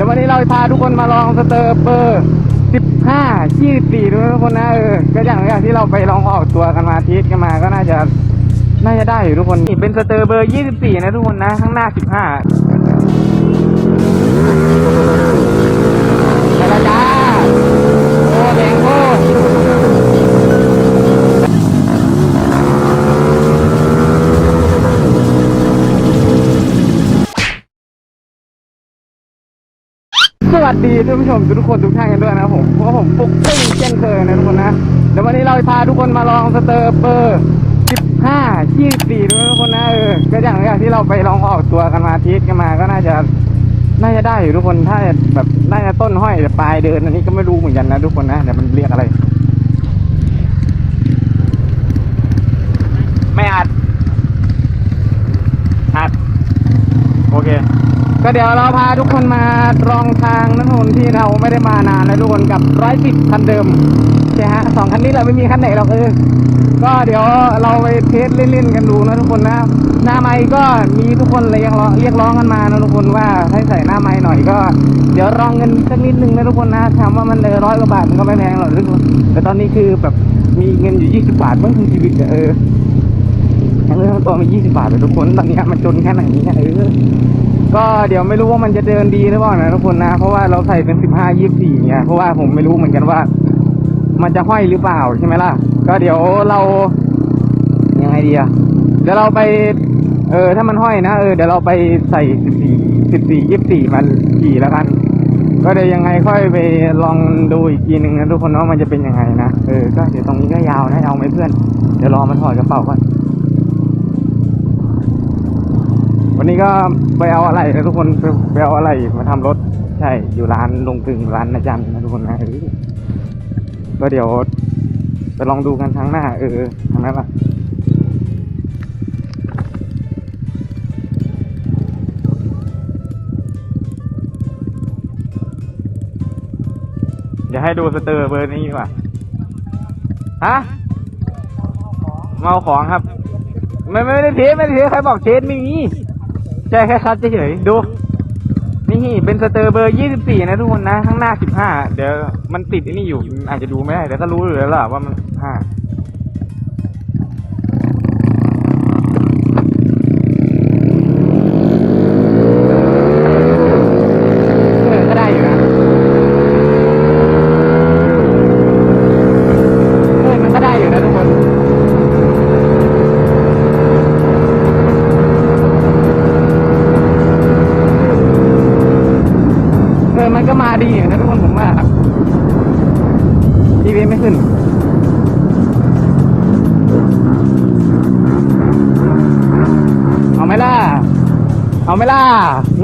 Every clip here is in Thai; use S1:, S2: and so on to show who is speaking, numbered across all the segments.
S1: ดี๋ยววันนี้เราพาทุกคนมาลองสเตอร์เปอร์15 24ดูนะทุกคนนะเออก็อย่างอย่างที่เราไปลองออกตัวกันมาทีสกันมาก็น่าจะน่าจะได้อยู่ทุกคนนี่เป็นสเตอร์เบอร์ 24 นะทุกคนนะ ข้างหน้า 15 วัสดีท่านผู้ชมทุกคนทุกท่านกันด้วยนะผมเพราะผมฟุกซิ่งเช่นเคยนะทุกคนนะเดี๋ยววันนี้เราพาทุกคนมาลองสเตอร์เบอร์สิบห้ายี่สี่ด้วยนะทุกคนนะเออก็อย่างอย่างที่เราไปลองออกตัวกันมาทีสกันมาก็น่าจะน่าจะได้อยู่ทุกคนถ้าแบบน่าจะต้นห้อยปลายเดินอันนี้ก็ไม่รู้เหมือนกันนะทุกคนนะเดี๋ยวมันเรียกอะไร ไม่อัดอัดโอเค ก็เดี๋ยวเราพาทุกคนมาลองทางนันนที่เราไม่ได้มานานแล้วทุกคนกับร้อยสิบคันเดิมใช่ฮะสองคันนี้เราไม่มีคันไหนหรอกเออก็เดี๋ยวเราไปเทสเล่นๆกันดูนะทุกคนนะ หน้าไม้ก็มีทุกคนเลยยังร้องเรียกร้องกันมานะทุกคนว่าให้ใส่หน้าไม้หน่อยก็ เดี๋ยวรองเงินสักนิดนึงนะทุกคนนะถามว่ามันเลยร้อยกว่าบาทมันก็ไม่แพงหรอกทุกคนแต่ตอนนี้คือแบบมีเงินอยู่ยี่สิบบาทเมื่อคืนชีวิตเออทั้งเรื่องตัวมียี่สิบาทเลยทุกคนตอนนี้มันจนแค่ไหนเนี่ยเออ ก็เดี๋ยวไม่รู้ว่ามันจะเดินดีหรือเปล่านะทุกคนนะ เพราะว่าเราใส่เป็นสิบห้ายี่สี่เนี่ยเพราะว่าผมไม่รู้เหมือนกันว่า มันจะห้อยหรือเปล่าใช่ไหมล่ะ ก็เดี๋ยวเรายังไงดีอะเดี๋ยวเราไป เออ ถ้ามันห้อยนะเออเดี๋ยวเราไปใส่สิบสี่สิบสี่ยี่สี่มันขี่แล้วกัน ก็เดี๋ยวยังไงค่อยไปลองดูอีกทีหนึ่งนะทุกคนว่ามันจะเป็นยังไงนะเออก็เดี๋ยวตรงนี้ก็ยาวนะเอาไหมเพื่อนเดี๋ยวรอมันถอดกระเป๋าก่อน วันนี้ก็ไปเอาอะไรนะทุกคนไปเอาอะไรมาทำรถ ใช่อยู่ร้านลงกึงร้านนาจันนะทุกคนนะเออก็เดี๋ยวไปลองดูกันครั้งหน้า เออทางนั้นล่ะเดี๋ยวให้ดูสเตอร์เบอร์นี้ดีกว่าฮะเมาของครับ ไม่ไม่ได้เทสไม่ได้เทสใครบอกเทสไม่มี แค่แค่ชัดเฉยๆดู นี่เป็นสเตอร์เบอร์ 24 นะทุกคนนะ ข้างหน้า 15 เดี๋ยวมันติดอ้นี่อยู่ อาจจะดูไม่ได้ แต่ก็รู้อยู่แล้วล่ะว่ามัน5 เอาไหมล่ะ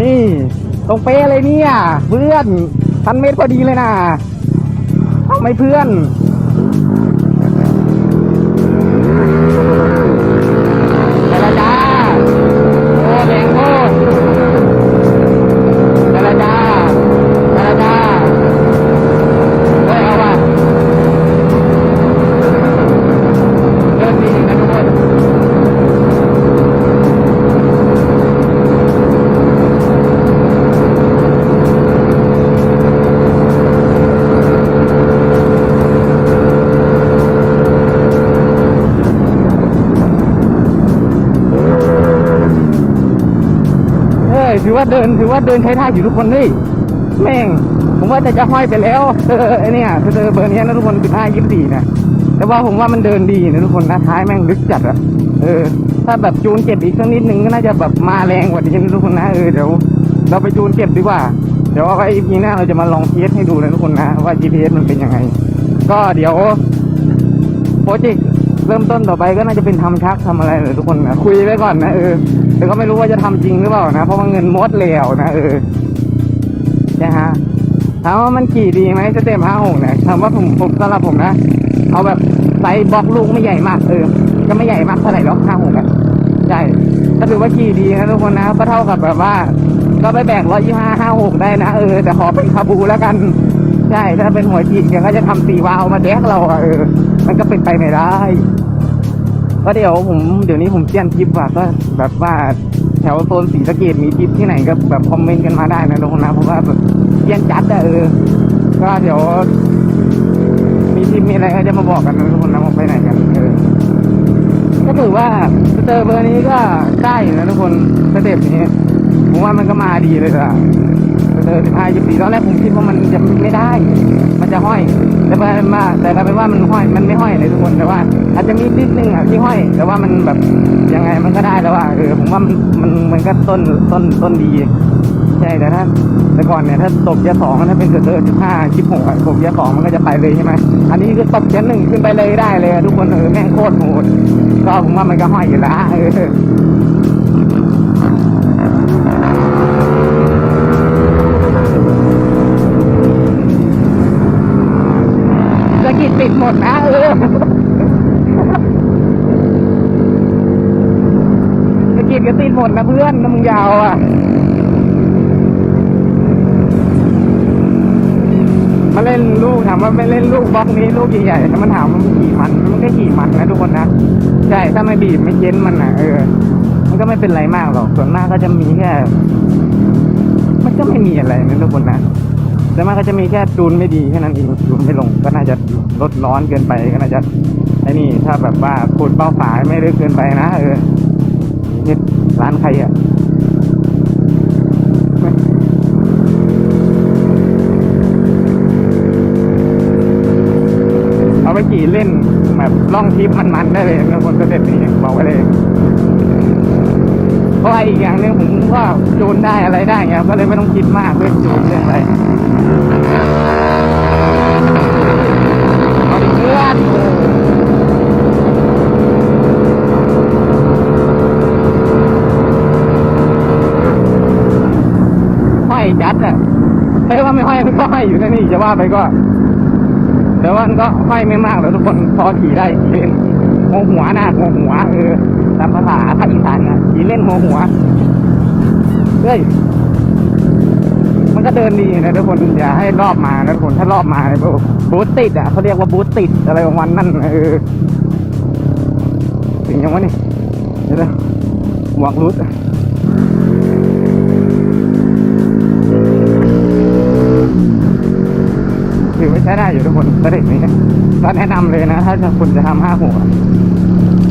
S1: นี่ ตรงเป๊ะเลยเนี่ย เพื่อนพันเมตรพอดีเลยนะเอาไหมเพื่อน ถือว่าเดินใช้ท่าอยู่ทุกคนนี่แม่ง ผมว่าจะจะห้อยไปแล้วเออไอเนี่ยเจอเบอร์เนี้ยนะทุกคนสิบห้ายี่สิบสี่นะแต่ว่าผมว่ามันเดินดีนะทุกคนนะท้ายแม่งลึกจัดอะเออ ถ้าแบบจูนเก็บอีกสักนิดนึงก็น่าจะแบบมาแรงกว่านี้นะทุกคนนะเออเดี๋ยวเราไปจูนเก็บดีกว่า เดี๋ยวเอาไว้อีพีหน้าเราจะมาลองเทสให้ดูนะทุกคนนะว่า GPS มันเป็นยังไง ก็เดี๋ยวโปรเจกต์ เริ่มต้นต่อไปก็น่าจะเป็นทำชักทำอะไรเลยทุกคนนะคุยไว้ก่อนนะเออแต่ก็ไม่รู้ว่าจะทำจริงหรือเปล่านะ เพราะว่าเงินมดแล้วนะเออนะฮะถามว่ามันขี่ดีไหมสเต็ปห้าหกเนี่ยถามว่าผมผมสำหรับผมนะ เอาแบบไซส์บล็อกลูกไม่ใหญ่มากเออ ก็ไม่ใหญ่มากเท่าไหร่หรอกห้าหกอะใช่ก็ถือว่าขี่ดีนะทุกคนนะก็เท่ากับแบบว่า ก็ไปแบ่งร้อยยี่ห้าห้าหกได้นะเออแต่ขอเป็นคาบูแล้วกัน ใช่ ถ้าเป็นหัวจีนแกก็จะทำสีวาวมาแดกเราเออ มันก็เป็นไปไม่ได้ก็เดี๋ยวผมเดี๋ยวนี้ผมเปลี่ยนทริปว่ะก็แบบว่าแถวโซนสีสะเกดมีทริปที่ไหนก็แบบคอมเมนต์กันมาได้นะทุกคนนะเพราะว่าแบบเยี่ยนจัดอะเออ ก็เดี๋ยว มีทริปมีอะไรก็จะมาบอกกันนะทุกคนนะว่าไปไหนกันเออก็ถือว่าสเตอร์เบอร์นี้ก็ได้อยู่นะทุกคนสเต็ปนี้ผมว่ามันก็มาดีเลยล่ะ เตอร์สิบห้ายี่สิบตอนแรกผมคิดว่ามันจะไม่ได้ มันจะห้อย แต่ไปมาแต่กลายเป็นว่ามันห้อย มันไม่ห้อยเลยทุกคน แต่ว่า อาจจะมีนิดนึงอะที่ห้อย แต่ว่ามันแบบยังไงมันก็ได้แล้วว่าเออผมว่ามันมันมันก็ต้นต้นต้นดี ใช่แต่ถ้าแต่ก่อนเนี่ยถ้าตกยร์สองถ้าเป็นเกิดเออสิบห้าสิบหกตกยร์สองมันก็จะไปเลยใช่ไหมอันนี้คือตกเกียร์หนึ่งขึ้นไปเลยได้เลยทุกคนเออแม่งโคตรโหดก็ผมว่ามันก็ห้อยอยู่ล้วเออ ปิดหมดนะเออสะกิดก็ติดหมดนะเพื่อนน้ำมึงยาวอะ มาเล่นลูกถามว่าไม่เล่นลูกบล็อกนี้ลูกใหญ่ๆถ้ามันถามมันขี่มัน มันก็ขี่มันนะทุกคนนะใช่ถ้าไม่บีบไม่เย็นมันนะเออ มันก็ไม่เป็นไรมากหรอกส่วนมากก็จะมีแค่มันก็ไม่มีอะไรนะทุกคนนะ แต่มากก็จะมีแค่จูนไม่ดีแค่นั้นเองจูนไม่ลงก็น่าจะลดร้อนเกินไปก็น่าจะไอ้นี่ถ้าแบบว่าขุดเป้าฝายไม่ลึกเกินไปนะเออนี่ร้านใครอะเอาไปขี่เล่นแบบล่องทิปมันๆได้เลยนคนสเต็ปนี้บอกไว้เลย ราะอีกอย่างหนึ่งผมก็จูนได้อะไรได้เงี้ยก็เลยไม่ต้องคิดมากเรื่องจูนเรื่องอะไรเอาดิเพื่อนห้อยจัดอะไม่ว่าไม่ห้อยมันก็ห้อยอยู่นะนี่จะว่าไปก็ แต่ว่ามันก็ห้อยไม่มากแล้วทุกคนพอขี่ได้ขี่เล่นหัวหัวนะหัวหัวเออ ตามภาษาภาคอีสานนะขี่เล่นหัวหัวเฮ้ยมันก็เดินดีนะทุกคนอย่าให้รอบมานะทุกคนถ้ารอบมาเนี่ยบูทติดอะเขาเรียกว่าบูทติดอะไรของมันนั่นเออถึงยังวะนี่เดี๋ยวหมวกรุดถือว่าใช้ได้อยู่ทุกคนประเด็นนี้ก็แนะนำเลยนะ ถ้าคุณจะทำห้าหัว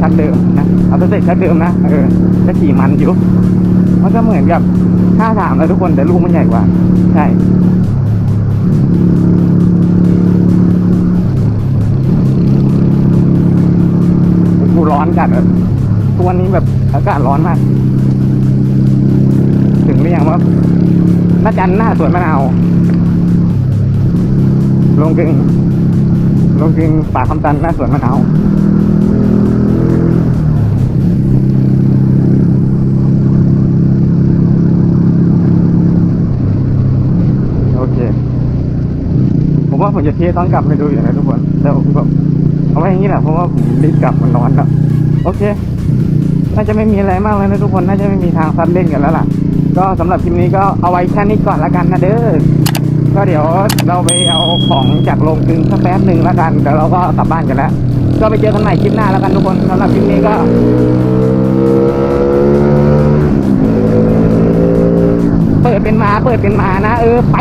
S1: ชั้นเดิมนะเอาตัวเสร็จชั้นเดิมนะเออจะขี่มันอยู่มันก็เหมือนกับห้าสามเลยทุกคนแต่ลูกมันใหญ่กว่า ใช่กูร้อนจัดอะทุกวันนี้แบบอากาศร้อนมาก ถึงหรือยังว่าน่าจันหน้าสวนมะนาวลงกึงลงกึงป่าคำตันหน้าสวนมะนาว โอเค ผมจะเทต้องกลับไปดูอยู่นะทุกคนแต่ผมก็เอาไว้อย่างนี้แหละเพราะว่าผมรีบกลับมันร้อนแล้วโอเค น่าจะไม่มีอะไรมากเลยนะทุกคนน่าจะไม่มีทางซัดเล่นกันแล้วล่ะ ก็สำหรับคลิปนี้ก็เอาไว้แค่นี้ก่อนละกันนะเด้อก็เดี๋ยวเราไปเอาของจากโรงกลึงสักแป๊บหนึ่งล้วกันเดี๋ยวเราก็กลับบ้านกันแล้วก็ไปเจอกันใหม่คลิปหน้าแล้วกันทุกคนสำหรับคลิปนี้ก็เปิดเป็นมาเปิดเป็นมานะ เออ ไป